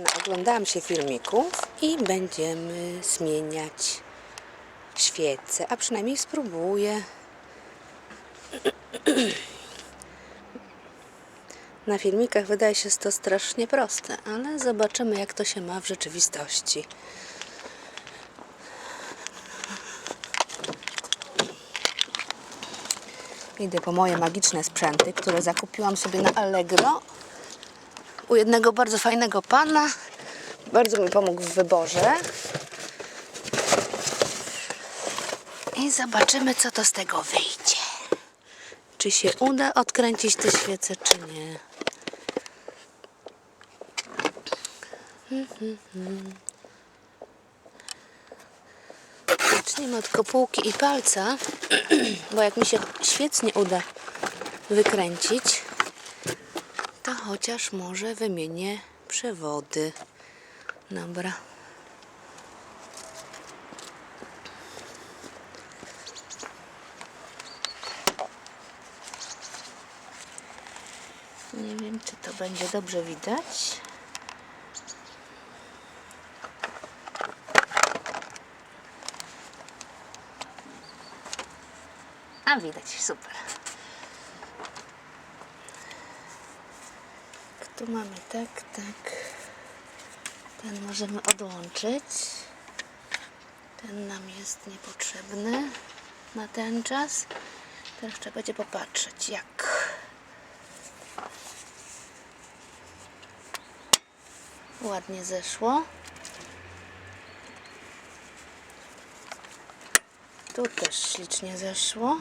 Oglądałam się filmików i będziemy zmieniać świece, a przynajmniej spróbuję. Na filmikach wydaje się to strasznie proste, ale zobaczymy jak to się ma w rzeczywistości. Idę po moje magiczne sprzęty, które zakupiłam sobie na Allegro u jednego bardzo fajnego pana. Bardzo mi pomógł w wyborze. I zobaczymy, co to z tego wyjdzie. Czy się uda odkręcić te świece, czy nie. Zacznijmy od kopułki i palca, bo jak mi się świec nie uda wykręcić, chociaż może wymienię przewody. Dobra. Nie wiem, czy to będzie dobrze widać. A widać, super. Tu mamy tak, tak. Ten możemy odłączyć. Ten nam jest niepotrzebny na ten czas. Teraz trzeba będzie popatrzeć jak. Ładnie zeszło. Tu też ślicznie zeszło.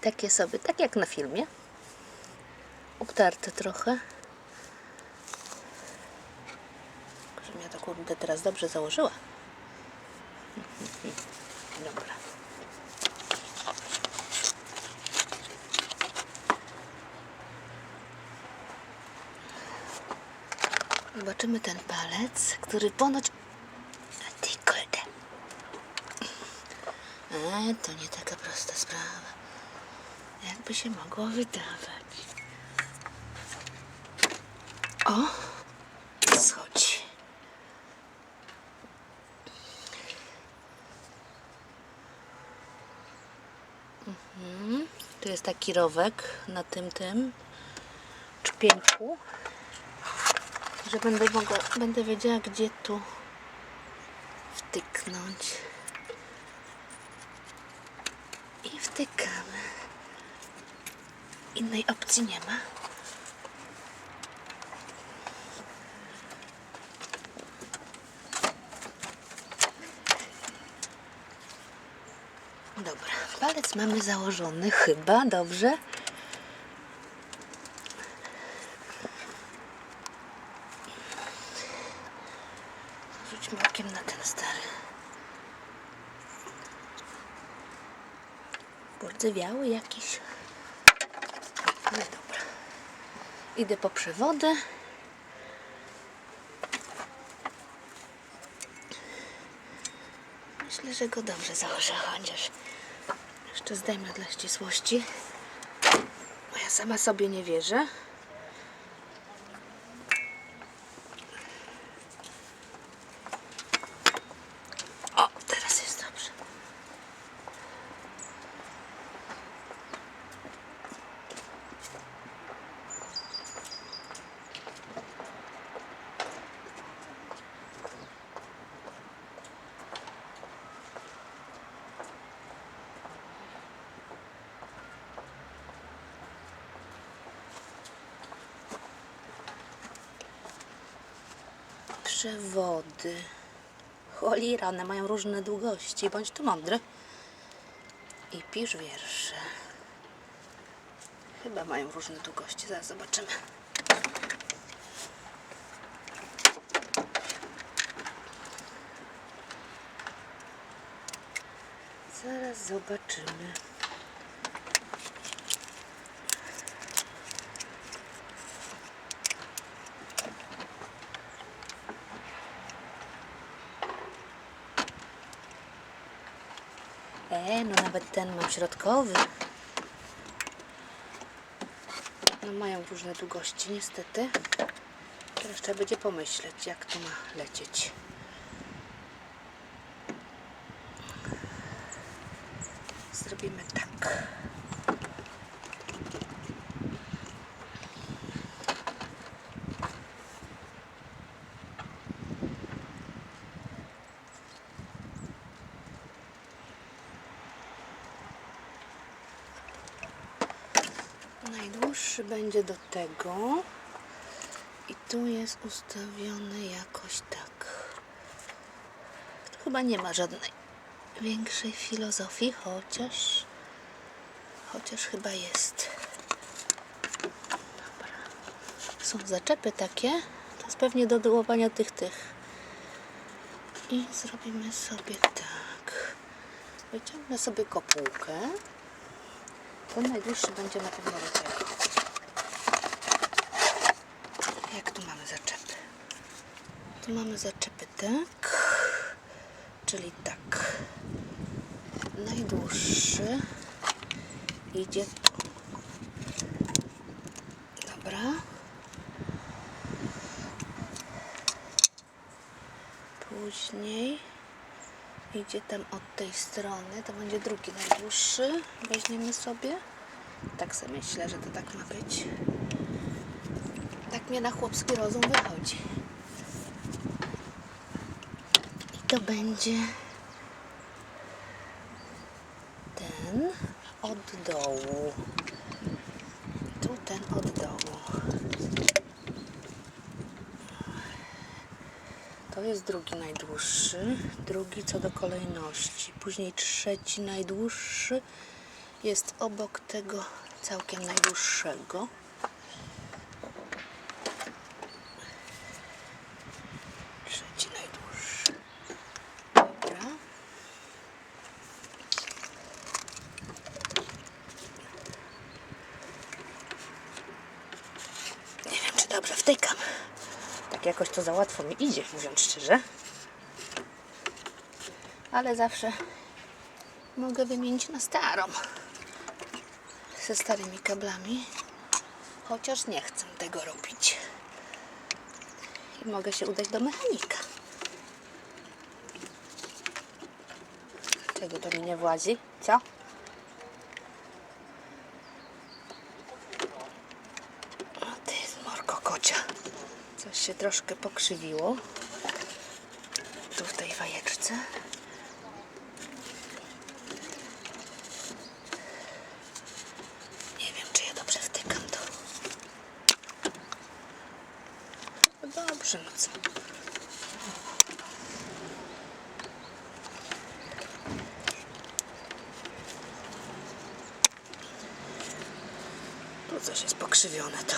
Takie sobie, tak jak na filmie. Obtarte trochę. Żebym ja to kurde teraz dobrze założyła. Dobra. Zobaczymy ten palec, który ponoć... A ty kurde. To nie taka prosta sprawa. Jakby się mogło wydawać. O! Schodzi. Mhm. Tu jest taki rowek na tym tym czpięku, że będę mogła, będę wiedziała gdzie tu wtyknąć. Innej opcji nie ma. Dobra, palec mamy założony chyba, dobrze. Rzućmy okiem na ten stary. Bordzewiały jakiś. No dobra. Idę po przewody. Myślę, że go dobrze założę, chociaż jeszcze zdejmę dla ścisłości. Bo ja sama sobie nie wierzę. O, teraz jest dobrze. Przewody. Cholera, one mają różne długości. Bądź tu mądry. I pisz wiersze. Chyba mają różne długości. Zaraz zobaczymy. Zaraz zobaczymy. Nie, no nawet ten mam środkowy. No mają różne długości niestety. Teraz trzeba będzie pomyśleć, jak to ma lecieć. Zrobimy tak. Najdłuższy będzie do tego. I tu jest ustawiony jakoś tak. Tu chyba nie ma żadnej większej filozofii, chociaż chociaż chyba jest. Dobra. Są zaczepy takie. To jest pewnie do dołowania tych tych. I zrobimy sobie tak. Wyciągnę sobie kopułkę. Ten najdłuższy będzie na pewno do. Jak tu mamy zaczepy? Mamy zaczepy tak, czyli tak. Najdłuższy idzie tu. Dobra. Później idzie tam od tej strony. To będzie drugi najdłuższy. Weźmiemy sobie. Tak sobie myślę, że to tak ma być. Tak mnie na chłopski rozum wychodzi. I to będzie ten od dołu. Tu ten od dołu. To jest drugi najdłuższy, drugi co do kolejności. Później trzeci najdłuższy jest obok tego całkiem najdłuższego. Trzeci najdłuższy. Dobra. Nie wiem, czy dobrze wtykam. Tak jakoś to za łatwo mi idzie, mówiąc szczerze. Ale zawsze mogę wymienić na starą. Ze starymi kablami. Chociaż nie chcę tego robić. I mogę się udać do mechanika. Czego to mi nie włazi? Co? O ty, morko kocia. Coś się troszkę pokrzywiło. Tu w tej fajeczce. Nie wiem, czy ja dobrze wtykam to. No Dobrze, no co? Tu coś jest pokrzywione to.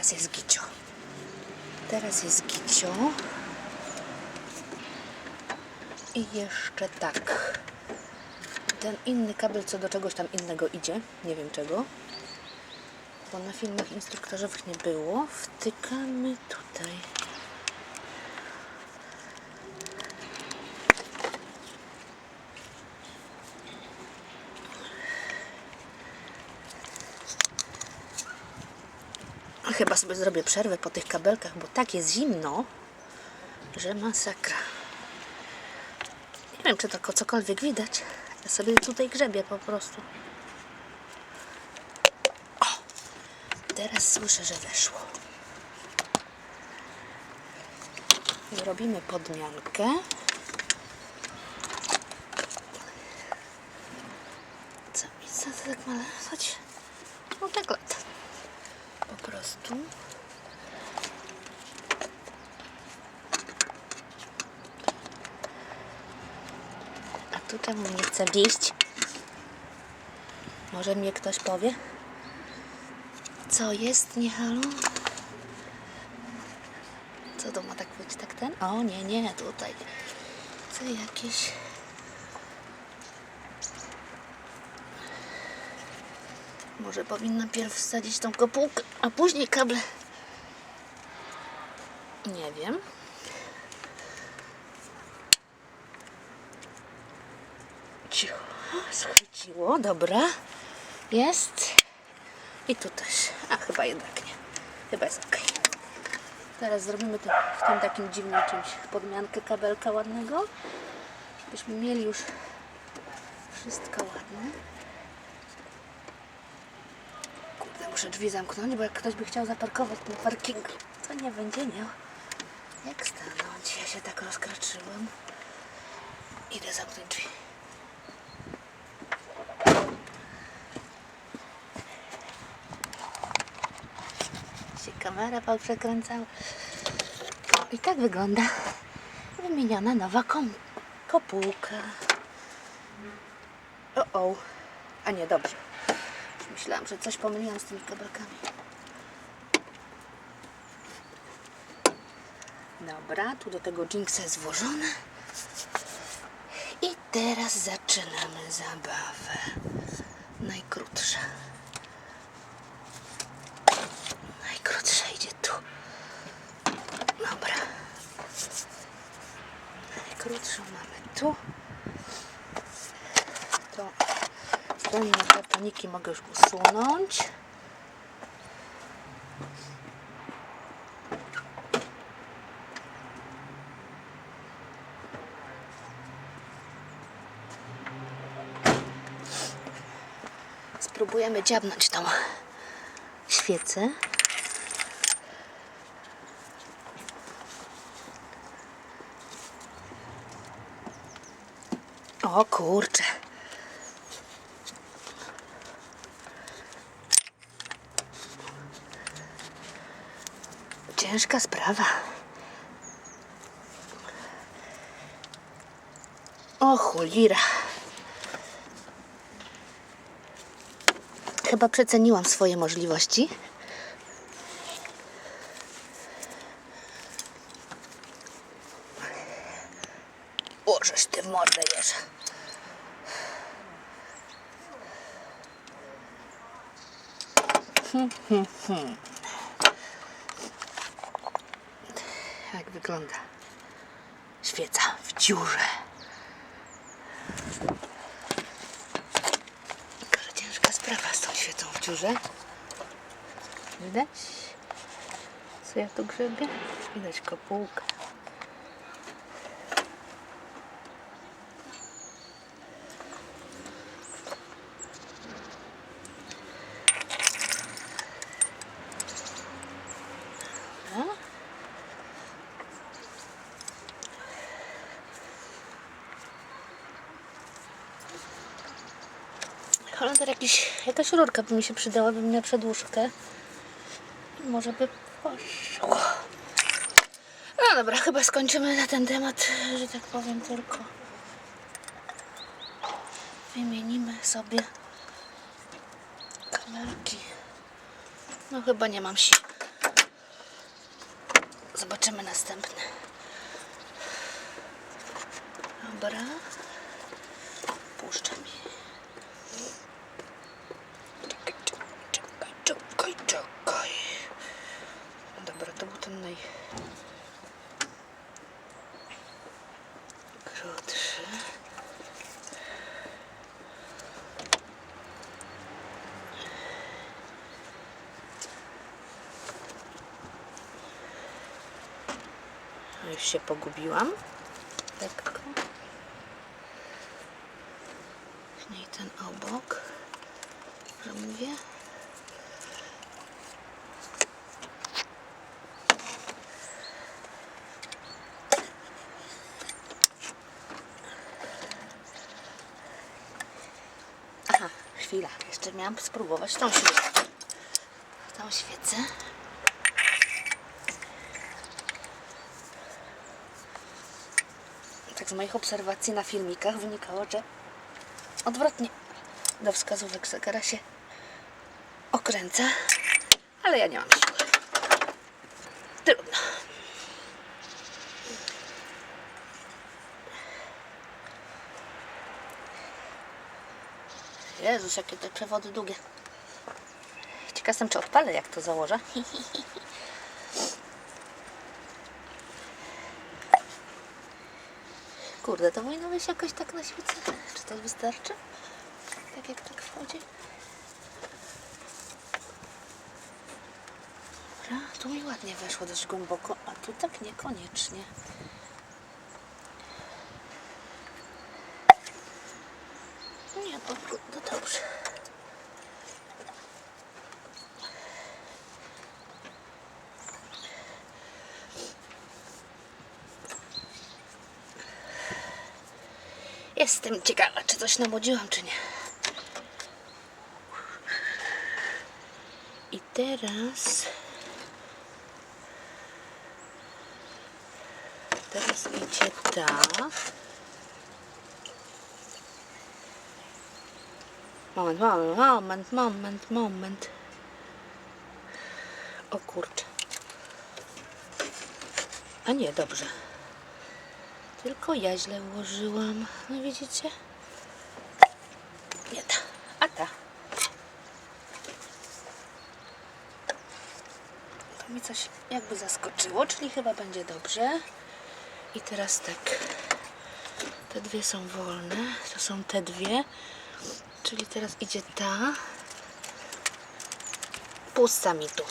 Teraz jest gicio. Teraz jest gicio. I jeszcze tak. Ten inny kabel, co do czegoś tam innego idzie, nie wiem czego, bo na filmach instruktażowych nie było, wtykamy tutaj. Chyba sobie zrobię przerwę po tych kabelkach, bo tak jest zimno, że masakra. Nie wiem, czy to cokolwiek widać. Ja sobie tutaj grzebię po prostu. O! Teraz słyszę, że weszło. Zrobimy podmiankę. Co mi co tak ma latać? No tak lata. Po prostu. A tu czemu nie wieść? Może mnie ktoś powie? Co jest, nie halo? Co to ma tak być, tak ten? O nie, nie, tutaj. Co jakieś... Może powinna pierw wsadzić tą kopułkę, a później kable. Nie wiem. Cicho. Schwyciło, dobra. Jest. I tu też. A chyba jednak nie. Chyba jest ok. Teraz zrobimy to w tym takim dziwnym czymś podmiankę kabelka ładnego, żebyśmy mieli już wszystko ładne. Muszę drzwi zamknąć, bo jak ktoś by chciał zaparkować na parkingu, to nie będzie miał jak stanąć. Ja się tak rozkraczyłam. Idę zamknąć drzwi. się kamera poprzekręcała. I tak wygląda wymieniona nowa kom- kopułka. O, o. A nie, dobrze. Myślałam, że coś pomyliłam z tymi kabelkami. Dobra, tu do tego Jinxa jest. I teraz zaczynamy zabawę. Najkrótsza. Najkrótsza idzie tu. Dobra. Najkrótszą mamy tu. To na kartoniki mogę już usunąć. Spróbujemy dziabnąć tą świecę. O kurczę. Ciężka sprawa. O cholera. Chyba przeceniłam swoje możliwości. Łożesz ty w mordę jeża. Jak wygląda świeca w dziurze. Że ciężka sprawa z tą świecą w dziurze. Widać? Co ja tu grzebię? Widać kopułkę. Holender jakiś, jakaś rurka by mi się przydała, bym miała przedłużkę. Może by poszło. No dobra, chyba skończymy na ten temat, że tak powiem tylko. Wymienimy sobie kamerki. No chyba nie mam sił. Zobaczymy następne. Dobra. Dobra, to był ten naj... krótszy. Już się pogubiłam. Lekko. Później ten obok. Że mówię. Aha, chwila. Jeszcze miałam spróbować tą świecę. Tą świecę. Tak z moich obserwacji na filmikach wynikało, że odwrotnie do wskazówek zegara się okręca, ale ja nie mam. Trudno. Jezus, jakie te przewody długie. Ciekaw jestem, czy odpalę, jak to założę. kurde, to powinno być jakoś tak na świecę. Czy to wystarczy? Tak jak tak wchodzi? Dobra, tu mi ładnie weszło dość głęboko, a tu tak niekoniecznie. Nie, to, to dobrze. Jestem ciekawa, czy coś namodziłam, czy nie. I teraz... Teraz idzie ta. Moment, moment, moment, moment, moment. O kurczę. A nie, dobrze. Tylko ja źle ułożyłam. No widzicie? Nie ta, a ta. To mi coś jakby zaskoczyło, czyli chyba będzie dobrze. I teraz tak. Te dwie są wolne. To są te dwie. Czyli teraz idzie ta. Pusta mi tu.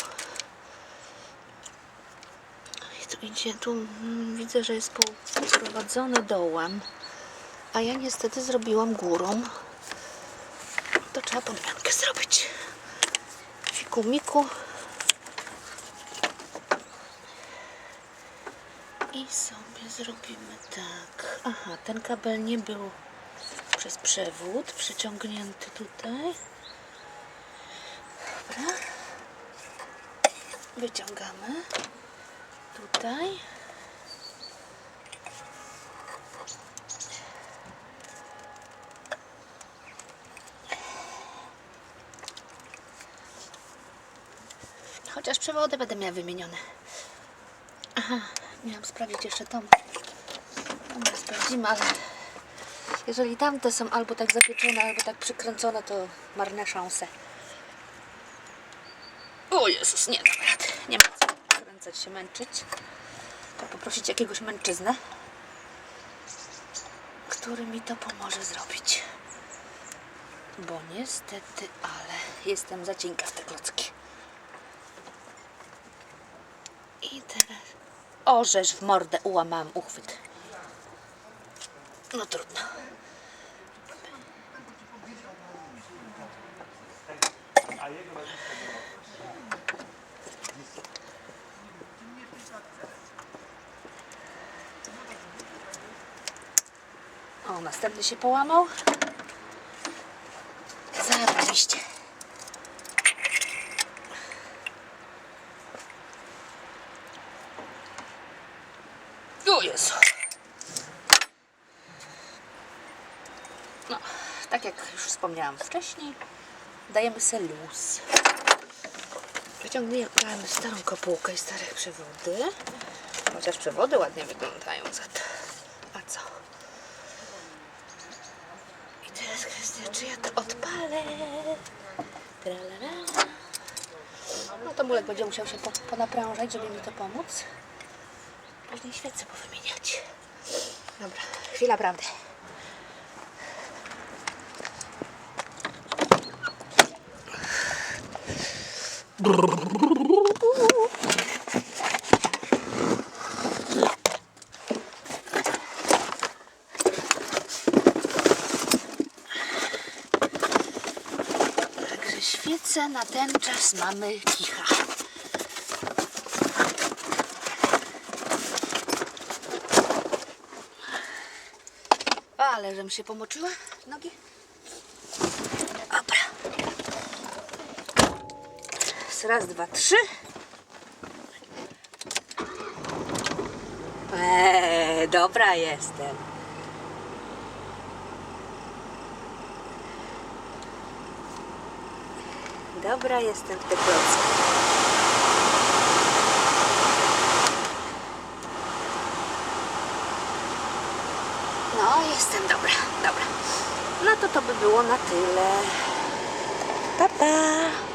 I tu idzie, tu mm, widzę, że jest poprowadzone dołem. A ja niestety zrobiłam górą. To trzeba podmiankę zrobić. Fiku miku. I sobie zrobimy tak. Aha, ten kabel nie był przez przewód przyciągnięty tutaj. Dobra. Wyciągamy. Tutaj. Chociaż przewody będę miała wymienione. Aha, miałam sprawdzić jeszcze tą. Dobra, sprawdzimy, ale jeżeli tamte są albo tak zapieczone, albo tak przykręcone, to marne szanse. O Jezus, nie dam rady. Nie ma co kręcać się, męczyć. Trzeba poprosić jakiegoś męczyznę, który mi to pomoże zrobić. Bo niestety, ale jestem za cienka w te klocki. I teraz... Orzesz w mordę, ułamałam uchwyt. No trudno. O, następny się połamał. Zarobiście. O Jezu. No, tak jak już wspomniałam wcześniej, dajemy se luz. Wyciągniemy starą kopułkę i stare przewody. Chociaż przewody ładnie wyglądają za to. A co? I teraz kwestia, czy ja to odpalę. Tralala. No to Mulek będzie musiał się po, ponaprężać, żeby mi to pomóc. Później świece powymieniać. Dobra, chwila prawdy. Także świece na ten czas mamy kicha. Ale żem się pomoczyła nogi. Dobra. Raz, dwa, trzy. Eee, dobra jestem. Dobra jestem w klocki. No, jestem dobra, dobra. No to to by było na tyle. Pa, pa.